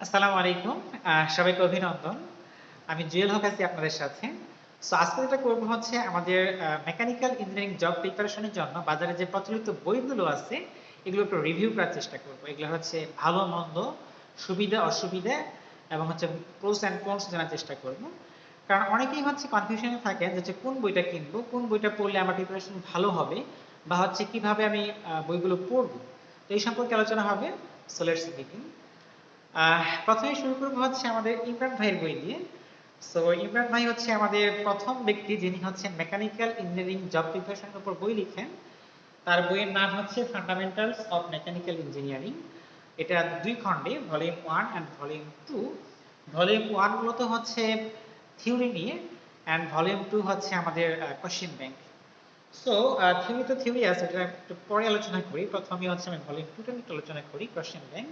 আসসালামু আলাইকুম সবাইকে অভিনন্দন। আমি জুয়েল হক আছি আপনাদের সাথে। সো আজকে যেটা করব হচ্ছে আমাদের মেকানিক্যাল ইঞ্জিনিয়ারিং জব প্রিপারেশনের জন্য বাজারে যে প্রচলিত বইগুলো আছে এগুলো একটু রিভিউ করার চেষ্টা করব। এগুলো হচ্ছে ভালো, মন্দ, সুবিধা, অসুবিধা এবং হচ্ছে প্রোস অ্যান্ড কনস জানার চেষ্টা করব। কারণ অনেকেই হচ্ছে কনফিউশনে থাকে যে কোন বইটা কিনবো, কোন বইটা পড়লে আমার প্রিপারেশন ভালো হবে বা হচ্ছে কীভাবে আমি বইগুলো পড়ব। তো এই সম্পর্কে আলোচনা হবে সো লেটস বিগিন প্রথমে শুরু করব হচ্ছে আমাদের ইমরান ভাইয়ের বই দিয়ে সো ইমরান ভাই হচ্ছে আমাদের প্রথম ব্যক্তি যিনি হচ্ছে মেকানিক্যাল ইঞ্জিনিয়ারিং জব প্রিপারেশনের উপর বই লিখেন। তার বইয়ের নাম হচ্ছে ফান্ডামেন্টালস অফ মেকানিক্যাল ইঞ্জিনিয়ারিং এটা দুই খণ্ডে volume one and volume two volume one মূলত হচ্ছে থিওরি নিয়ে অ্যান্ড ভলিউম টু হচ্ছে আমাদের কোশ্চেন ব্যাংক সো থিওরি তো থিওরি আছে, এটা একটু পরে আলোচনা করি। প্রথমে হচ্ছে আমি ভলিউম টুটা একটু আলোচনা করি কোশ্চেন ব্যাংক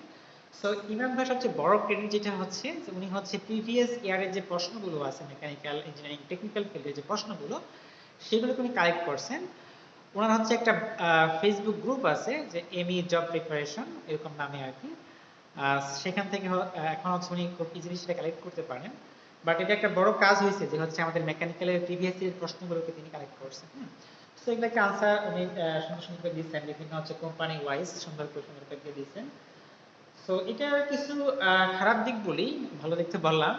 সো ইমরান ভাই সবচেয়ে বড় ক্রেডিট যেটা হচ্ছে, যে উনি হচ্ছে প্রিভিয়াস ইয়ারের যে প্রশ্নগুলো আছে মেকানিক্যাল ইঞ্জিনিয়ারিং টেকনিক্যাল ফিল্ডের যে প্রশ্নগুলো সেগুলোকে উনি কালেক্ট করছেন। ওনার হচ্ছে একটা ফেসবুক গ্রুপ আছে, যে এমই জব প্রিপারেশন এরকম নামে আর কি। সেখান থেকে এখন হচ্ছে উনি খুব ইজিলি সেটা কালেক্ট করতে পারেন। বাট এটা একটা বড় কাজ হয়েছে, যে হচ্ছে আমাদের মেকানিক্যালের প্রিভিয়াস ইয়ার প্রশ্নগুলোকে তিনি কালেক্ট করছেন হুম তো এগুলোকে আনসার উনি সুন্দর সুন্দর করে দিচ্ছেন বিভিন্ন হচ্ছে কোম্পানি ওয়াইজ সুন্দর করে সুন্দর করে দিয়ে তো এটার কিছু খারাপ দিক বলি, ভালো দিক তো বললাম।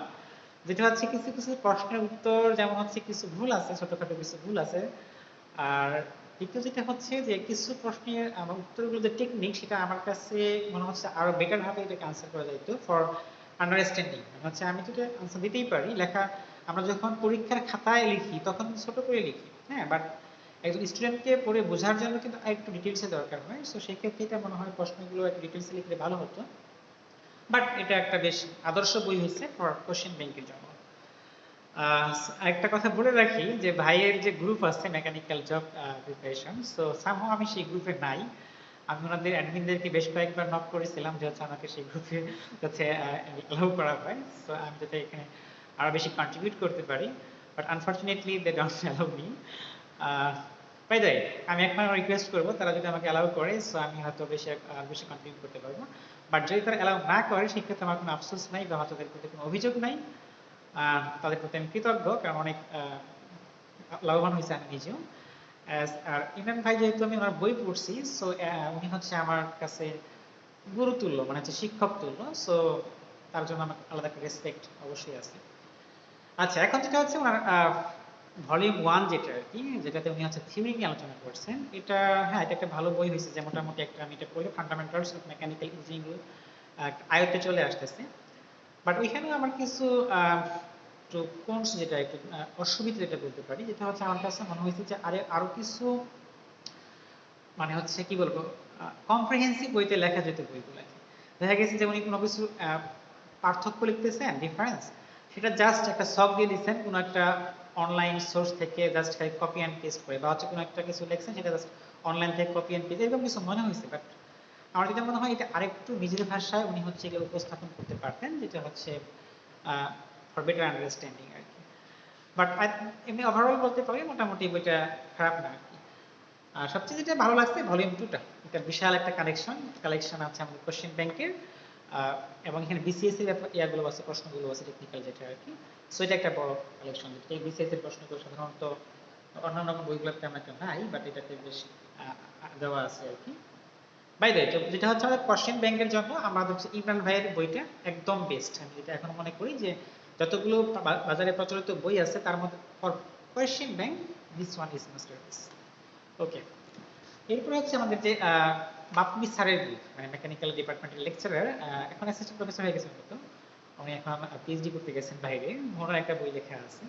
যেটা হচ্ছে কিছু কিছু প্রশ্নের উত্তর, যেমন হচ্ছে কিছু ভুল আছে, ছোটখাটো কিছু ভুল আছে। আর দ্বিতীয় যেটা হচ্ছে যে কিছু প্রশ্নের, আমার উত্তরগুলো যে টেকনিক সেটা আমার কাছে মনে হচ্ছে আরও বেটার ভাবে এটাকে আনসার করা যাইতো ফর আন্ডারস্ট্যান্ডিং মানে হচ্ছে আমি তো আনসার দিতেই পারি, লেখা আমরা যখন পরীক্ষার খাতায় লিখি, তখন ছোট করে লিখি হ্যাঁ? বাট একজন স্টুডেন্টকে পড়ে বোঝার জন্য কিন্তু একটু ডিটেলসে দরকার হয়। সো সেই ক্ষেত্রে এটা মনে হয় প্রশ্নগুলো একটু ডিটেলসে লিখলে ভালো হতো। বাট এটা একটা বেশ আদর্শ বই হয়েছে কোশ্চেন ব্যাংকের জন্য। একটা কথা বলে রাখি যে ভাইয়ের যে গ্রুপ আছে mechanical job preparation so somehow আমি সেই গ্রুপে নাই। আমি ওনাদের অ্যাডমিনদেরকে বেশ কয়েকবার নক করেছিলাম যে হচ্ছে আমাকে সেই গ্রুপে যাতে অ্যালাউ করা হয়। সো আমি যাতে এখানে আরও বেশি কন্ট্রিবিউট করতে পারি। But unfortunately they don't allow me by the আমি এখন রিকোয়েস্ট করব, তারা যদি আমাকে অ্যালাউ করে সো আমি হয়তো বেশি আর বেশি কন্ট্রিবিউট করতে পারব বাট যদি তারা অ্যালাউ না করে, সেক্ষেত্রে আমার কোনো আফসোস নাই বা হয়তো তাদের প্রতি কোনো অভিযোগ নাই। তাদের প্রতি আমি কৃতজ্ঞ, কারণ অনেক লাভবান হয়েছে আমি নিজেও। আর ইমরান ভাই যেহেতু আমি ওনার বই পড়ছি সো উনি হচ্ছে আমার কাছে গুরু তুল্য মানে হচ্ছে শিক্ষক তুল্য সো তার জন্য আমার আলাদা একটা রেসপেক্ট অবশ্যই আছে। আচ্ছা এখন যেটা হচ্ছে ওনার ভলিউম ওয়ান যেটা আর কি, যেটাতে উনি হচ্ছে থিওরি নিয়ে আলোচনা করছেন, এটা হ্যাঁ এটা একটা ভালো বই হয়েছে যে মোটামুটি একটা আমি এটা পড়লে ফান্ডামেন্টালস অফ মেকানিক্যাল ইঞ্জিনিয়ারিং আয়ত্তে চলে আসতেছে। বাট ওইখানেও আমার কিছু একটু যেটা একটু অসুবিধা যেটা বলতে পারি, যেটা হচ্ছে আমার কাছে মনে হয়েছে যে আরে আরও কিছু মানে হচ্ছে কি বলব কম্প্রিহেন্সিভ বইতে লেখা যেত বইগুলো দেখা গেছে যে উনি কোনো কিছু পার্থক্য লিখতেছেন ডিফারেন্স সেটা জাস্ট একটা সব দিয়ে দিচ্ছেন, কোনো একটা অনলাইন সোর্স থেকে জাস্ট খালি কপি অ্যান্ড পেস্ট করে, বা হচ্ছে কোনো একটা কিছু লিখছেন সেটা জাস্ট অনলাইন থেকে কপি অ্যান্ড পেস্ট এরকম কিছু মনে হয়েছে বাট আমার যেটা মনে হয়, এটা আরেকটু নিজের ভাষায় উনি হচ্ছে এগুলো উপস্থাপন করতে পারতেন, যেটা হচ্ছে ফর বেটার আন্ডারস্ট্যান্ডিং আর কি। বাট এমনি ওভারঅল বলতে পারি, মোটামুটি বইটা খারাপ না আর কি। আর সবচেয়ে যেটা ভালো লাগছে ভলিউম টুটা এটা বিশাল একটা কালেকশন কালেকশন আছে আমাদের কোশ্চেন ব্যাংকের এবং এখানে বিসিএস এর ইয়াগুলো আছে, প্রশ্নগুলো আছে টেকনিক্যাল যেটা আর কি। সো এটা একটা বড় কালেকশন এই বিসিএস এর প্রশ্নগুলো সাধারণত অন্যান্য বইগুলোতে তেমন একটা নাই বাট এটাতে বেশ দেওয়া আছে আর কি। বাই দ্য যেটা হচ্ছে আমাদের কোশ্চেন ব্যাংকের জন্য আমাদের হচ্ছে ইমরান ভাইয়ের বইটা একদম বেস্ট আমি যেটা এখন মনে করি যে, যতগুলো বাজারে প্রচলিত বই আছে, তার মধ্যে question bank this one is masterpiece okay এরপর হচ্ছে আমাদের যে বাপ্পি স্যারের মানে মেকানিক্যাল ডিপার্টমেন্টের লেকচারার এখন অ্যাসিস্ট্যান্ট প্রফেসর হয়ে গেছেন তো উনি এখন পিএইচডি করতে গেছেন বাইরে। ওনার একটা বই লেখা আছে।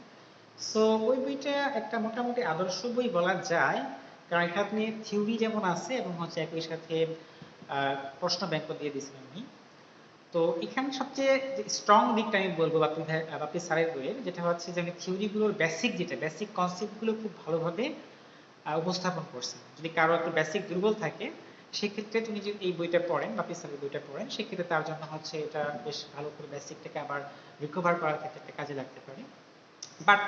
সো ওই বইটা একটা মোটামুটি আদর্শ বই বলা যায়, কারণ এখানে থিওরি যেমন আছে এবং হচ্ছে একই সাথে প্রশ্ন ব্যাংক দিয়ে দিয়েছেন উনি। তো এখানে সবচেয়ে স্ট্রং দিকটা আমি বলব বাপি বাপি স্যারের বইয়ের, যেটা হচ্ছে যে থিওরিগুলোর বেসিক যেটা বেসিক কনসেপ্টগুলো খুব ভালোভাবে উপস্থাপন করছেন। যদি কারও একটু বেসিক দুর্বল থাকে সেক্ষেত্রে তুমি যদি এই বইটা পড়েন বাপি স্যারের বইটা পড়েন, সেক্ষেত্রে তার জন্য হচ্ছে এটা বেশ ভালো করে বেসিকটাকে আবার রিকভার করার ক্ষেত্রে একটা কাজে লাগতে পারে। বাট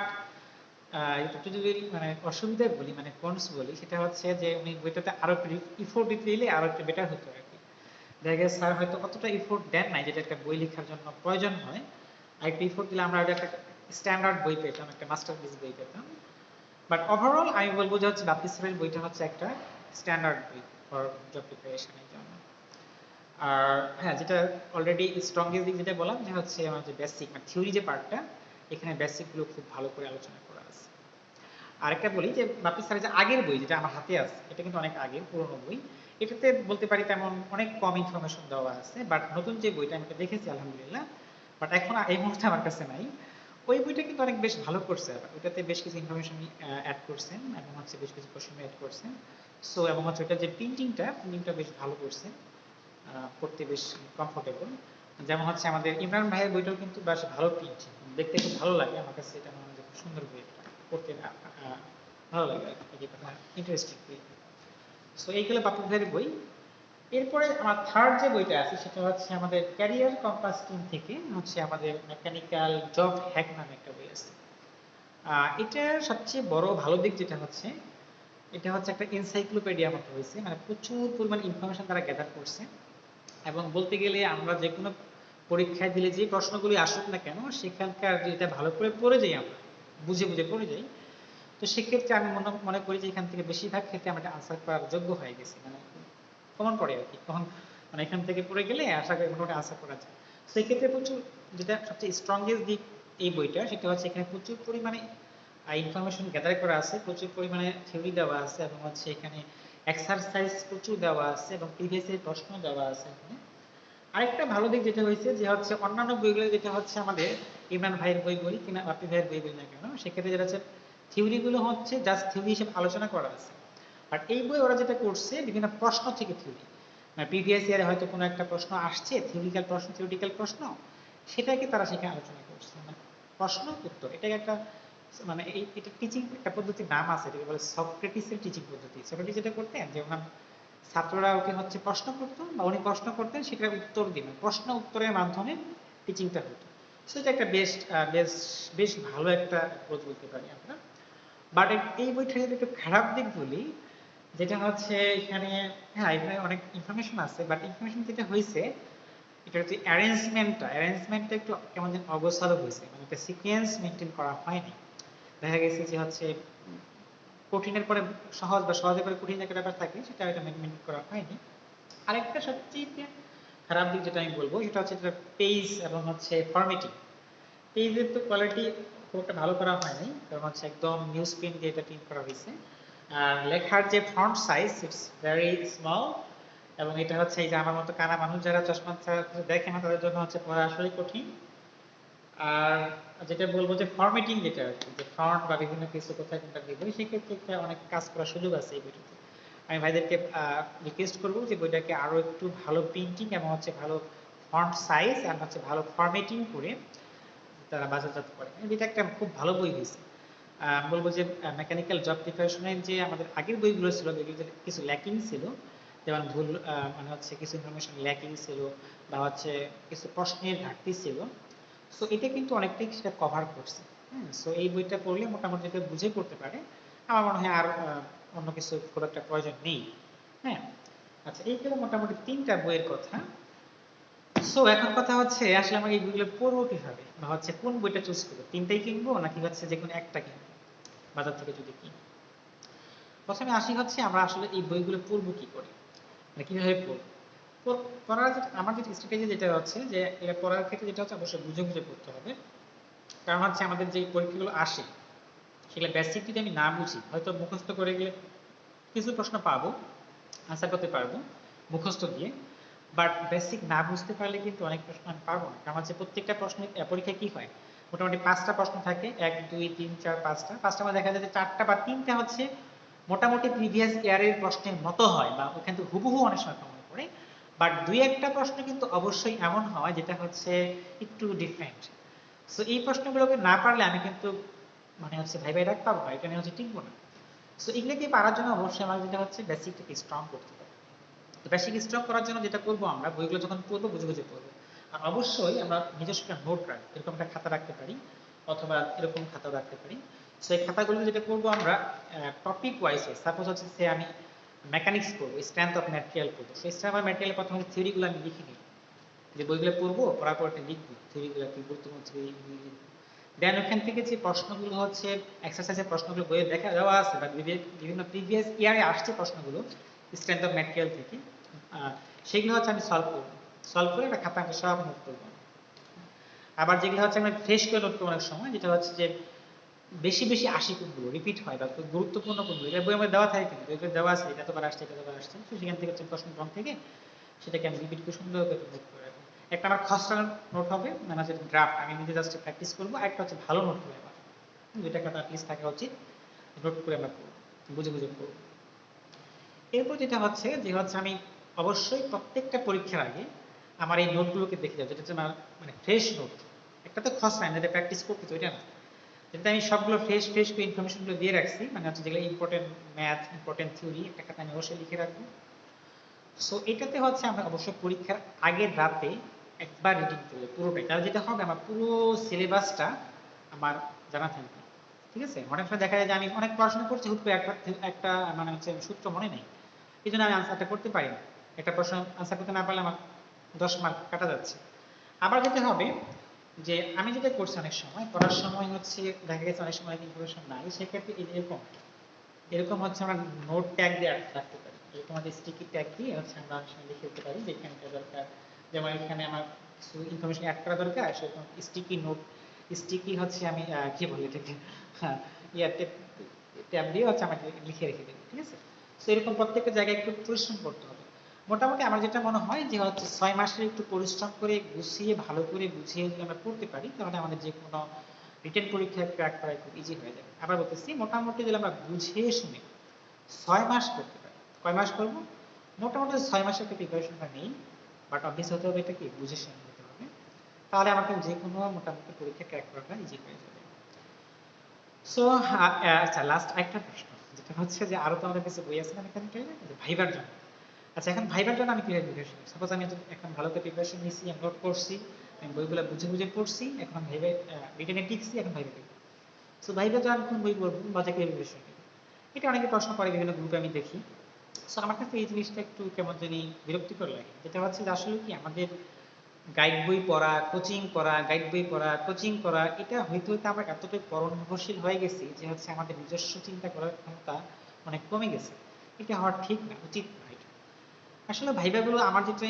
একটু যদি মানে অসুবিধা বলি মানে কনস বলি, সেটা হচ্ছে যে উনি বইটাতে আরও ইফোর্ট দিতে দিলে আরও একটু বেটার হতো আর কি। দেখা গেছে স্যার হয়তো অতটা এফোর্ট দেন নাই, যেটা একটা বই লেখার জন্য প্রয়োজন হয়। আর একটা এফোর্ট দিলে আমরা একটা স্ট্যান্ডার্ড বই পেতাম, একটা মাস্টারপিস বই পেতাম। বাট ওভারঅল আমি বলব যে হচ্ছে স্যারের বইটা হচ্ছে একটা স্ট্যান্ডার্ড বই। ফর জব প্রিপারেশনের জন্য। আর হ্যাঁ যেটা অলরেডি স্ট্রংগেস্ট দিক যেটা বললাম, যে হচ্ছে আমার যে বেসিক মানে থিওরি যে পার্টটা এখানে বেসিকগুলো খুব ভালো করে আলোচনা করা আছে। আরেকটা বলি যে বাপ্পি স্যারের যে আগের বই যেটা আমার হাতে আছে, এটা কিন্তু অনেক আগের, পুরনো বই। এটাতে বলতে পারি তেমন অনেক কম ইনফরমেশন দেওয়া আছে বাট নতুন যে বইটা আমি দেখেছি, আলহামদুলিল্লাহ বাট এখন এই মুহূর্তে আমার কাছে নাই। ওই বইটা কিন্তু অনেক বেশ ভালো করছে ওটাতে বেশ কিছু ইনফরমেশন অ্যাড করছেন এবং হচ্ছে বেশ কিছু কোশ্চেন অ্যাড করছেন। সো এবং হচ্ছে ওটা যে প্রিন্টিংটা প্রিন্টিংটা বেশ ভালো করছে পড়তে বেশ কমফোর্টেবল যেমন হচ্ছে আমাদের ইমরান ভাইয়ের বইটাও কিন্তু বেশ ভালো প্রিন্টিং দেখতে খুব ভালো লাগে। আমার কাছে এটা মনে হয় সুন্দর বই পড়তে ভালো লাগে ইন্টারেস্টিং বই। সো এইগুলো বাপু ভাইয়ের বই। এরপরে আমার থার্ড যে বইটা আছে, সেটা হচ্ছে আমাদের ক্যারিয়ার কম্পাস টিম থেকে, হচ্ছে আমাদের মেকানিক্যাল জব হ্যাক নামে একটা বই আছে। এটার সবচেয়ে বড় ভালো দিক যেটা হচ্ছে, এটা হচ্ছে একটা এনসাইক্লোপিডিয়া মতো হয়েছে মানে প্রচুর পরিমাণ ইনফরমেশন তারা গ্যাদার করছে। এবং বলতে গেলে আমরা যে কোনো পরীক্ষায় দিলে যে প্রশ্নগুলি আসুক না কেন, সেখানকার যেটা ভালো করে পড়ে যাই আমরা, বুঝে বুঝে পড়ে যাই। তো সেক্ষেত্রে আমি মনে মনে করি যে এখান থেকে বেশিরভাগ ক্ষেত্রে আমরা আনসার করার যোগ্য হয়ে গেছি। মানে কমন পড়ে আর কি, তখন মানে এখান থেকে পড়ে গেলে আশা করি মোটামুটি আনসার করা যায়। সেই ক্ষেত্রে প্রচুর যেটা সবচেয়ে স্ট্রংগেস্ট দিক এই বইটা সেটা হচ্ছে এখানে প্রচুর পরিমাণে ইনফরমেশন গ্যাদার করা আছে, প্রচুর পরিমাণে থিওরি দেওয়া আছে এবং হচ্ছে এখানে এক্সারসাইজ প্রচুর দেওয়া আছে এবং প্রিভিয়াস এর প্রশ্ন দেওয়া আছে এখানে। আরেকটা ভালো দিক যেটা হয়েছে যে হচ্ছে অন্যান্য বইগুলো যেটা হচ্ছে আমাদের ইমরান ভাইয়ের বই বলি কিনা বাপি ভাইয়ের বই বলি না কেন, সেক্ষেত্রে যেটা হচ্ছে থিওরিগুলো হচ্ছে জাস্ট থিওরি হিসেবে আলোচনা করা আছে। আর এই বই ওরা যেটা করছে, বিভিন্ন প্রশ্ন থেকে থিওরি মানে প্রিভিয়াস ইয়ারে হয়তো কোনো একটা প্রশ্ন আসছে থিওরিক্যাল প্রশ্ন থিওরিটিক্যাল প্রশ্ন, সেটাকে তারা সেখানে আলোচনা করছে। মানে প্রশ্ন উত্তর। এটাকে একটা মানে এই, এটা টিচিং একটা পদ্ধতির নাম আছে, এটাকে বলে সক্রেটিসের টিচিং পদ্ধতি। সক্রেটিস যেটা করতেন, যে ওনার ছাত্ররা ওকে হচ্ছে প্রশ্ন করতো, বা উনি প্রশ্ন করতেন সেটার উত্তর দিবেন প্রশ্ন উত্তরের মাধ্যমে টিচিংটা হতো। সেটা একটা বেশ বেশ বেশ ভালো একটা বলতে পারি আমরা। বাট এই বইটা যদি একটু খারাপ দিক বলি যেটা হচ্ছে এখানে হ্যাঁ এখানে অনেক ইনফরমেশন আছে বাট ইনফরমেশন যেটা হয়েছে এটা হচ্ছে অ্যারেঞ্জমেন্টটা অ্যারেঞ্জমেন্টটা একটু কেমন যেন অগোছালো হয়েছে মানে একটা সিকোয়েন্স মেনটেন করা হয়নি। দেখা গেছে যে হচ্ছে কঠিনের পরে সহজ বা সহজের পরে কঠিন একটা ব্যাপার থাকে, সেটা এটা মেনটেন করা হয়নি। আরেকটা সবচেয়ে খারাপ দিক যেটা আমি বলব, সেটা হচ্ছে এটা পেজ এবং হচ্ছে ফরম্যাটিং পেজের তো কোয়ালিটি খুব একটা ভালো করা হয়নি, কারণ হচ্ছে একদম নিউজ প্রিন্ট দিয়ে এটা প্রিন্ট করা হয়েছে লেখার যে font size it's very small এবং এটা হচ্ছে এই যে আমার মতো কানা মানুষ যারা চশমা ছাড়া দেখে না, তাদের জন্য হচ্ছে পড়া আসলেই কঠিন। আর যেটা বলব যে ফরম্যাটিং যেটা কি, যে ফন্ট বা বিভিন্ন কিছু কোথায় কোনটা দিব সেক্ষেত্রে একটা অনেক কাজ করার সুযোগ আছে এই বইটাতে। আমি ভাইদেরকে রিকোয়েস্ট করব যে বইটাকে আরও একটু ভালো প্রিন্টিং এবং হচ্ছে ভালো ফন্ট সাইজ আর হচ্ছে ভালো ফরম্যাটিং করে তারা বাজারজাত করে। এটা একটা খুব ভালো বই হয়েছে। বলব যে মেকানিক্যাল জব প্রিপারেশনের যে আমাদের আগের বইগুলো ছিল যেগুলোতে কিছু ল্যাকিং ছিল। যেমন ভুল মানে হচ্ছে কিছু ইনফরমেশন ল্যাকিং ছিল বা হচ্ছে কিছু প্রশ্নের ঘাটতি ছিল। সো এটা কিন্তু অনেকটাই সেটা কভার করছে। হ্যাঁ সো এই বইটা পড়লে মোটামুটি যেটা বুঝে পড়তে পারে। আমার মনে হয় আর অন্য কিছু খুব একটা প্রয়োজন নেই। হ্যাঁ আচ্ছা এই গেল মোটামুটি তিনটা বইয়ের কথা। সো এখন কথা হচ্ছে, আসলে আমার এই বইগুলো পড়ব কীভাবে বা হচ্ছে কোন বইটা চুজ করব? তিনটাই কিনবো নাকি হচ্ছে যে কোনো একটা কিনবো? বাজার থেকে যদি কিনি। প্রথমে আসি হচ্ছে আমরা আসলে এই বইগুলো পড়ব কি করে? মানে কীভাবে পড়ব? পড়ার আমার যেটা স্ট্র্যাটেজি যেটা হচ্ছে যে, এটা পড়ার ক্ষেত্রে যেটা হচ্ছে অবশ্যই বুঝে বুঝে পড়তে হবে। কারণ হচ্ছে আমাদের যে পরীক্ষাগুলো আসে, সেগুলো বেসিক যদি আমি না বুঝি, হয়তো মুখস্থ করে গেলে কিছু প্রশ্ন পাবো আনসার করতে পারব, মুখস্থ দিয়ে। বাট বেসিক না বুঝতে পারলে কিন্তু অনেক প্রশ্ন আমি পারব না। কারণ হচ্ছে প্রত্যেকটা প্রশ্ন পরীক্ষায় কি হয়? মোটামুটি পাঁচটা প্রশ্ন থাকে। এক, দুই, তিন, চার, পাঁচটা। পাঁচটা মধ্যে দেখা যায় যে চারটা বা তিনটা হচ্ছে মোটামুটি প্রিভিয়াস ইয়ারের প্রশ্নের মতো হয় বা ওখান থেকে হুবহু অনেক সময় কমন পড়ে। বাট দুই, একটা প্রশ্ন কিন্তু অবশ্যই এমন হয় যেটা হচ্ছে একটু ডিফারেন্ট সো এই প্রশ্নগুলোকে না পারলে আমি কিন্তু মানে হচ্ছে ভাই ভাই রাখ পাবো না এটা নিয়ে হচ্ছে টিকবো না। সো এগুলোকে পারার জন্য অবশ্যই আমার যেটা হচ্ছে বেসিকটাকে স্ট্রং করতে হবে। তো বেসিক স্ট্রং করার জন্য যেটা করব আমরা, বইগুলো যখন পড়ব, বুঝে বুঝে পড়ব। আর অবশ্যই আমরা নিজস্ব একটা নোট রাখি, এরকম একটা খাতা রাখতে পারি, অথবা এরকম খাতাও রাখতে পারি। সো এই খাতাগুলো যেটা করব আমরা টপিক ওয়াইজ সাপোজ হচ্ছে সে আমি মেকানিক্স করব স্ট্রেংথ অফ ম্যাটেরিয়াল করব সেই স্ট্রেংথ অফ ম্যাটেরিয়াল প্রথমে থিওরিগুলো আমি লিখে নিই। যে বইগুলো পড়ব, পড়ার পর একটা লিখব থিওরিগুলো কি গুরুত্বপূর্ণ থিওরি দেন ওখান থেকে যে প্রশ্নগুলো হচ্ছে এক্সারসাইজের প্রশ্নগুলো বইয়ে দেখা দেওয়া আছে, বা বিভি- বিভিন্ন প্রিভিয়াস ইয়ারে আসছে প্রশ্নগুলো স্ট্রেংথ অফ ম্যাটেরিয়াল থেকে সেগুলো হচ্ছে আমি সলভ করব। সলভ করে একটা খাতা সব নোট করব। আবার যেগুলো হচ্ছে আমরা ফ্রেশ করে নোট করব অনেক সময়, যেটা হচ্ছে যে বেশি বেশি আশি কোনগুলো রিপিট হয় বা গুরুত্বপূর্ণ কোনগুলো, এটা বইয়ের মধ্যে দেওয়া থাকে কিন্তু বইগুলো দেওয়া আছে, এটা তোবার আসছে, এটা তোবার আসছে, তো সেখান থেকে হচ্ছে প্রশ্ন ব্যাংক থেকে সেটাকে আমি রিপিট করে সুন্দর করে নোট করে রাখব। একটা আমার খসড়া নোট হবে মানে হচ্ছে ড্রাফট আমি নিজে জাস্ট প্র্যাকটিস করব, আর একটা হচ্ছে ভালো নোট হবে আমার দুইটা কথা অ্যাটলিস্ট থাকা উচিত নোট করে আমরা করব বুঝে বুঝে করব এরপর যেটা হচ্ছে যে হচ্ছে আমি অবশ্যই প্রত্যেকটা পরীক্ষার আগে আমার এই নোটগুলোকে দেখে যাব যেটা হচ্ছে আমার মানে ফ্রেশ নোট একটা তো খসড়া যেটা প্র্যাকটিস করতে ওইটা না। যেটা আমি সবগুলো ফ্রেশ ফ্রেশ করে ইনফরমেশনগুলো দিয়ে রাখছি মানে হচ্ছে যেগুলো ইম্পর্টেন্ট ম্যাথ ইম্পর্টেন্ট থিওরি একটা খাতা আমি অবশ্যই লিখে রাখব। সো এটাতে হচ্ছে আমরা অবশ্যই পরীক্ষার আগের রাতে একবার রিডিং করব পুরোটাই। তাহলে যেটা হবে, আমার পুরো সিলেবাসটা আমার জানা থাকবে। ঠিক আছে? অনেক সময় দেখা যায় যে আমি অনেক পড়াশোনা করছি, হুট করে একটা একটা মানে হচ্ছে সূত্র মনে নেই। এই জন্য আমি আনসারটা করতে পারি না। একটা প্রশ্ন আনসার করতে না পারলে আমার দশ মার্ক কাটা যাচ্ছে। আবার যেতে হবে যে আমি যেটা করছি অনেক সময়, পড়ার সময় হচ্ছে দেখা গেছে অনেক সময় ইনফরমেশন নাই, সেক্ষেত্রে এরকম এরকম হচ্ছে আমরা নোট ট্যাগ দিয়ে রাখতে পারি। এরকম আমাদের স্টিকি ট্যাগ দিয়ে হচ্ছে আমরা অনেক সময় লিখে দিতে পারি যে এখানে এটা দরকার। যেমন এখানে আমার কিছু ইনফরমেশন অ্যাড করা দরকার, সেরকম স্টিকি নোট স্টিকি হচ্ছে আমি কি বলি এটাকে? হ্যাঁ ইয়ার ট্যাব দিয়ে হচ্ছে আমাকে লিখে রেখে দেবে, ঠিক আছে? তো এরকম প্রত্যেকটা জায়গায় একটু পরিশ্রম করতে হবে। মোটামুটি আমার যেটা মনে হয় যে হচ্ছে ছয় মাসের একটু পরিশ্রম করে গুছিয়ে, ভালো করে বুঝিয়ে যদি আমরা পড়তে পারি, তাহলে আমাদের যে কোনো রিটেন পরীক্ষায় ক্র্যাক করা খুব ইজি হয়ে যাবে। আবার বলতেছি, মোটামুটি যদি আমরা বুঝিয়ে শুনে ছয় মাস করতে পারি, কয় মাস করব? মোটামুটি ছয় মাসের একটা প্রিপারেশনটা নেই বাট অভ্যেস হতে হবে এটা কি? বুঝে শুনে হতে হবে। তাহলে আমাকে যে কোনো মোটামুটি পরীক্ষা ক্র্যাক করাটা ইজি হয়ে যাবে। সো আচ্ছা লাস্ট একটা প্রশ্ন, যেটা হচ্ছে যে আরও তো আমাদের কাছে বই আছে না ভাইবার জন্য। আচ্ছা এখন ভাইবার জন্য আমি কীভাবে প্রিপারেশন সাপোজ আমি এখন ভালো করে প্রিপারেশন নিয়েছি, আমি নোট করছি, আমি বইগুলো বুঝে বুঝে পড়ছি, এখন আমি ভাইবে রিটেনে টিকছি, এখন ভাইবে লিখব সো ভাইবার জন্য কোন বই পড়ব? বা যে কীভাবে প্রিপারেশন এটা অনেকে প্রশ্ন করে, বিভিন্ন গ্রুপে আমি দেখি। সো আমার কাছে এই জিনিসটা একটু কেমন জানি বিরক্তিকর লাগে। যেটা হচ্ছে যে আসলে কি আমাদের গাইড বই পড়া কোচিং করা গাইড বই পড়া কোচিং করা, এটা হইতে হইতে আমরা এতটাই পরনির্ভরশীল হয়ে গেছি যে হচ্ছে আমাদের নিজস্ব চিন্তা করার ক্ষমতা অনেক কমে গেছে। এটা হওয়া ঠিক না, উচিত না। আসলে ভাইবাগুলো আমার যেটা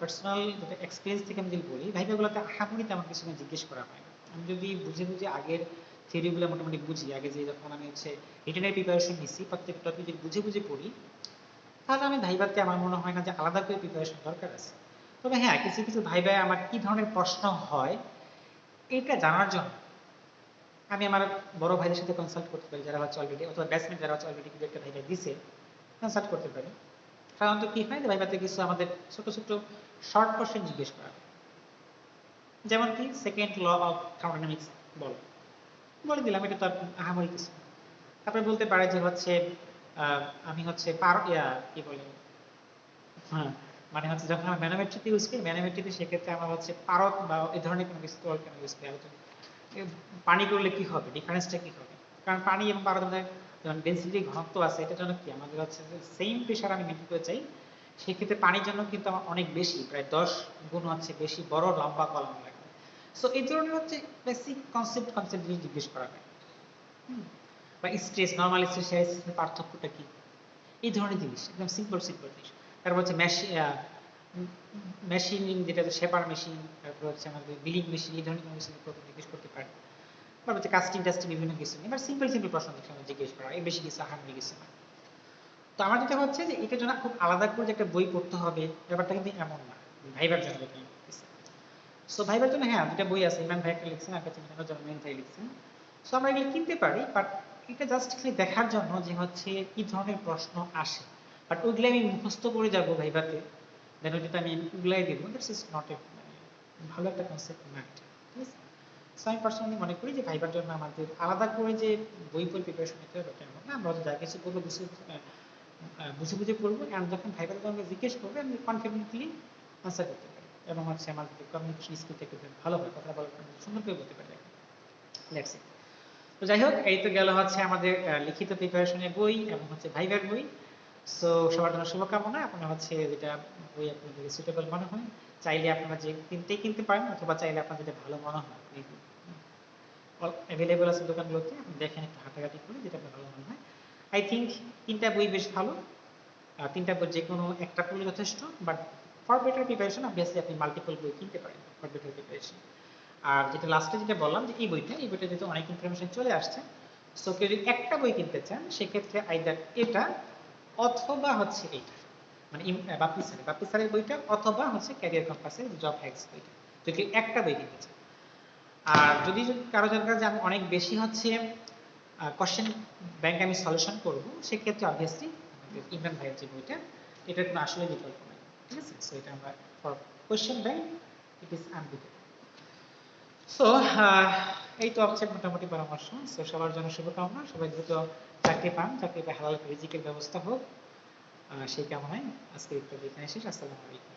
পার্সোনাল যেটা এক্সপিরিয়েন্স থেকে আমি যদি বলি, ভাইবাগুলোতে আহামরি তেমন কিছু জিজ্ঞেস করা হয়। না আমি যদি বুঝে বুঝে আগের থিওরিগুলো মোটামুটি বুঝি, আগে যে যখন আমি হচ্ছে রিটেনের প্রিপারেশন নিছি, প্রত্যেকটা যদি বুঝে বুঝে পড়ি, তাহলে আমি ভাইবাতে আমার মনে হয় না যে আলাদা করে প্রিপারেশন দরকার আছে। তবে হ্যাঁ কিছু কিছু ভাইবায় আমার কি ধরনের প্রশ্ন হয়, এটা জানার জন্য আমি আমার বড় ভাইদের সাথে কনসাল্ট করতে পারি, যারা হচ্ছে অলরেডি অথবা ব্যাটসম্যান যারা হচ্ছে অলরেডি কিন্তু একটা ভাইবা দিছে কনসাল্ট করতে পারি। সাধারণত কি হয়? যে ভাইবাতে কিছু আমাদের ছোট ছোট শর্ট কোশ্চেন জিজ্ঞেস করা। যেমন কি? সেকেন্ড ল অফ থার্মোডাইনামিক্স বল। বলে দিলাম, এটা তো আহামরি কিছু তারপরে বলতে পারে যে হচ্ছে আমি হচ্ছে পার ইয়া, কি বলে? হ্যাঁ মানে হচ্ছে যখন আমরা ম্যানোমেট্রিক ইউজ করি ম্যানোমেট্রিতে সেক্ষেত্রে আমরা হচ্ছে পারদ বা এই ধরনের কোনো কিছু কেন ইউজ করি পানি করলে কি হবে? ডিফারেন্সটা কি হবে? কারণ পানি এবং পারদ মধ্যে যেমন ডেন্সিটি ঘনত্ব আছে, এটার জন্য কি? আমাদের হচ্ছে সেম প্রেশার আমি মেনটেন করতে চাই, সেক্ষেত্রে পানির জন্য কিন্তু আমার অনেক বেশি, প্রায় দশ গুণ হচ্ছে বেশি বড় লম্বা কলম লাগবে। সো এই ধরনের হচ্ছে বেসিক কনসেপ্ট কনসেপ্ট জিজ্ঞেস করা হয়। বা স্ট্রেস নর্মাল স্ট্রেস শেয়ার স্ট্রেসের পার্থক্যটা কি? এই ধরনের জিনিস, একদম সিম্পল সিম্পল জিনিস। তারপর হচ্ছে মেশিন মেশিনিং যেটা হচ্ছে শেপার মেশিন তারপর হচ্ছে আমাদের বিলিং মেশিন এই ধরনের কিছু জিজ্ঞেস করতে পারে বা হচ্ছে কাস্টিং টাস্টিং বিভিন্ন কিছু এবার সিম্পল সিম্পল প্রশ্ন জিজ্ঞেস করা এই বেশি কিছু আহামরি কিছু না। তো আমার যেটা হচ্ছে যে এটার জন্য খুব আলাদা করে যে একটা বই পড়তে হবে, ব্যাপারটা কিন্তু এমন না। ভাইবার জন্য সো ভাইবার জন্য হ্যাঁ দুটা বই আছে ইমান ভাই একটা লিখছেন আর মিনানুর জামান ভাই লিখছেন। সো আমরা এগুলো কিনতে পারি বাট এটা জাস্ট খালি দেখার জন্য যে হচ্ছে কি ধরনের প্রশ্ন আসে। বাট ওইগুলো আমি মুখস্থ করে যাব ভাইবাতে দেন ওইটা আমি ওগুলাই দেবো। দ্যাটস ইজ নট এ ভালো একটা কনসেপ্ট না ঠিক আছে? সো আমি পার্সোনালি মনে করি যে ভাইবার জন্য আমাদের আলাদা করে যে বই বই প্রিপারেশন নিতে হবে তেমন না, আমরা যা কিছু করব বুঝে বুঝে বুঝে পড়ব কারণ যখন ভাইবার আমাকে জিজ্ঞেস করবে, আমি কনফিডেন্টলি আনসার করতে পারি। এবং হচ্ছে আমার কমিউনিকেশন স্কিলটা একটু ভালো হয় কথা বলার সুন্দর করে বলতে পারি। লেটস ইট তো যাই হোক, এই তো গেল হচ্ছে আমাদের লিখিত প্রিপারেশনের বই এবং হচ্ছে ভাইবার বই। সো সবার জন্য শুভকামনা। আপনারা হচ্ছে যেটা বই আপনাদের সুইটেবল মনে হয়, চাইলে আপনারা যে তিনটেই কিনতে পারেন অথবা চাইলে আপনার যেটা ভালো মনে হয়। অ্যাভেলেবল আছে দোকানগুলোতে দেখেন একটু হাঁটাঘাটি করে, যেটা আপনার ভালো মনে হয়। আই থিঙ্ক তিনটা বই বেশ ভালো। তিনটা বই যে কোনো একটা পড়লে যথেষ্ট but for better preparation obviously আপনি মাল্টিপল বই কিনতে পারেন ফর বেটার প্রিপারেশন আর যেটা লাস্টে যেটা বললাম যে, এই বইটা এই বইটা যেহেতু অনেক ইনফরমেশন চলে আসছে সো কেউ যদি একটা বই কিনতে চান, সেক্ষেত্রে আইদার এটা অথবা হচ্ছে এইটা। মানে বাপ্পি স্যারের বাপ্পি স্যারের বইটা অথবা হচ্ছে ক্যারিয়ার কম্পাসের জব হ্যাক্স বইটা। যদি একটা বই কিনতে চান। আর যদি কারও যে আমি অনেক বেশি হচ্ছে কোশ্চেন ব্যাংক আমি সলিউশন করব, সেক্ষেত্রে অবভিয়াসলি ইমরান ভাইয়ের যে বইটা এটার কোনো আসলে বিকল্প নাই, ঠিক আছে? সো এটা আমরা for question bank it is unbeatable so এই তো হচ্ছে মোটামুটি পরামর্শ। সো সবার জন্য শুভকামনা। সবাই দ্রুত চাকরি পান চাকরি হালাল রিজিকের ব্যবস্থা হোক। সেই কামনায় আজকে ইত্যাদি এখানে শেষ। আসসালামু আলাইকুম।